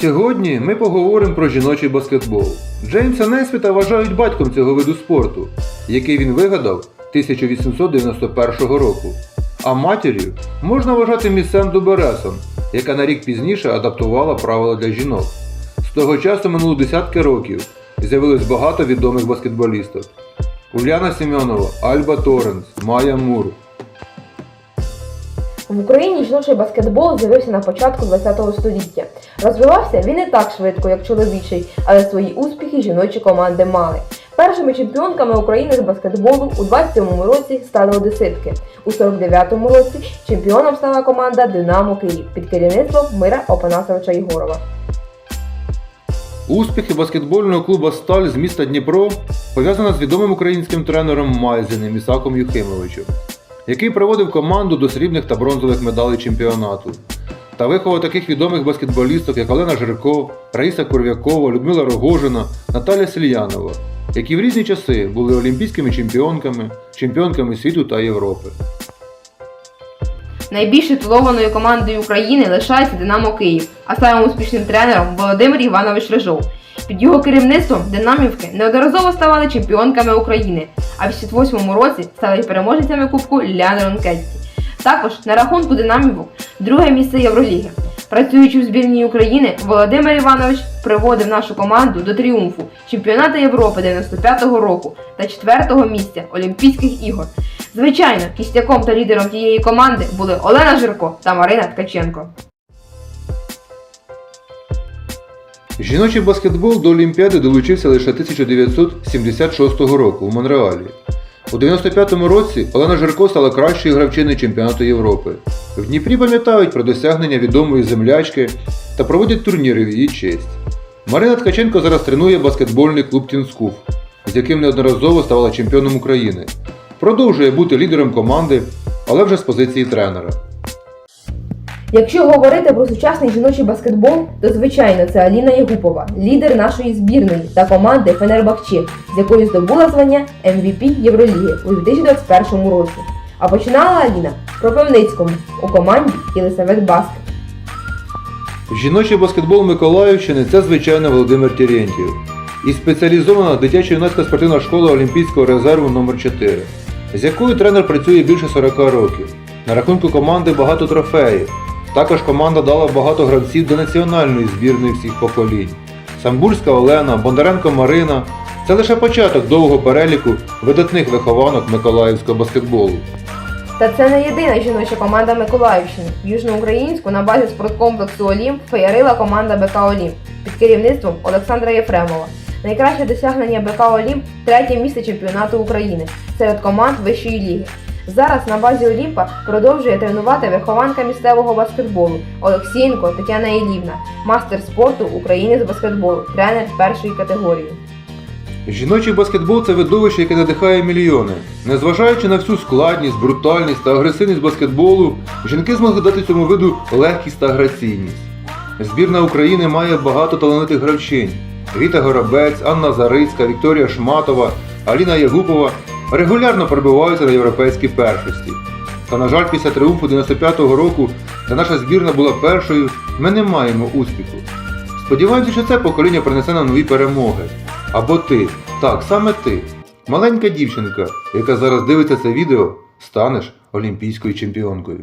Сьогодні ми поговоримо про жіночий баскетбол. Джеймса Несвіта вважають батьком цього виду спорту, який він вигадав 1891 року. А матір'ю можна вважати місцем Бересон, яка на рік пізніше адаптувала правила для жінок. З того часу минуло десятки років і з'явилось багато відомих баскетболісток. Уляна Семенова, Альба Торренс, Майя Мур. В Україні жіночий баскетбол з'явився на початку ХХ століття. Розвивався він не так швидко, як чоловічий, але свої успіхи жіночі команди мали. Першими чемпіонками України з баскетболу у 27-му році стали одеситки. У 49-му році чемпіоном стала команда Динамо Київ під керівництвом Мира Опанасовича Єгорова. Успіхи баскетбольного клубу Сталь з міста Дніпро пов'язано з відомим українським тренером Майзеним Ісаком Юхимовичем, який проводив команду до срібних та бронзових медалей чемпіонату. Та виховав таких відомих баскетболісток, як Олена Жирко, Раїса Курвякова, Людмила Рогожина, Наталя Сельянова, які в різні часи були олімпійськими чемпіонками, чемпіонками світу та Європи. Найбільш титулованою командою України лишається Динамо Київ, а самим успішним тренером Володимир Іванович Рижов. Під його керівництвом динамівки неодноразово ставали чемпіонками України, а в 68 році стали переможницями Кубку Ляни Ронкетті. Також на рахунку динамівок друге місце Євроліги. Працюючи в збірній України, Володимир Іванович приводив нашу команду до тріумфу чемпіонату Європи 95-го року та четвертого місця Олімпійських ігор. Звичайно, кістяком та лідером тієї команди були Олена Жирко та Марина Ткаченко. Жіночий баскетбол до Олімпіади долучився лише 1976 року у Монреалі. У 95-му році Олена Жирко стала кращою гравчиною чемпіонату Європи. В Дніпрі пам'ятають про досягнення відомої землячки та проводять турніри в її честь. Марина Ткаченко зараз тренує баскетбольний клуб Тінскуф, з яким неодноразово ставала чемпіоном України. Продовжує бути лідером команди, але вже з позиції тренера. Якщо говорити про сучасний жіночий баскетбол, то звичайно це Аліна Єгупова, лідер нашої збірної та команди Фенербахче, з якою здобула звання MVP Євроліги у 2021 році. А починала Аліна в Кропивницькому у команді Єлисавет Баскет. Жіночий баскетбол Миколаївщини це звичайно Володимир Терентьєв і спеціалізована дитячо-юнацька спортивна школа Олімпійського резерву номер 4 з якою тренер працює більше 40 років. На рахунку команди багато трофеїв. Також команда дала багато гравців до національної збірної всіх поколінь. Самбурська Олена, Бондаренко Марина це лише початок довгого переліку видатних вихованок миколаївського баскетболу. Та це не єдина жіноча команда Миколаївщини. Южноукраїнську на базі спорткомплексу Олімп феєрила команда БК Олімп під керівництвом Олександра Єфремова. Найкраще досягнення БК Олімп третє місце чемпіонату України серед команд вищої ліги. Зараз на базі Олімпа продовжує тренувати вихованка місцевого баскетболу Олексієнко Тетяна Ілівна, мастер спорту України з баскетболу, тренер першої категорії. Жіночий баскетбол це видовище, яке надихає мільйони. Незважаючи на всю складність, брутальність та агресивність баскетболу, жінки змогли дати цьому виду легкість та граційність. Збірна України має багато талановитих гравчинь. Віта Горобець, Анна Зарицька, Вікторія Шматова, Аліна Ягупова регулярно пробиваються на європейській першості. Та, на жаль, після тріумфу 95-го року, де наша збірна була першою, ми не маємо успіху. Сподіваємося, що це покоління принесе нам нові перемоги. Або ти, так, саме ти, маленька дівчинка, яка зараз дивиться це відео, станеш олімпійською чемпіонкою.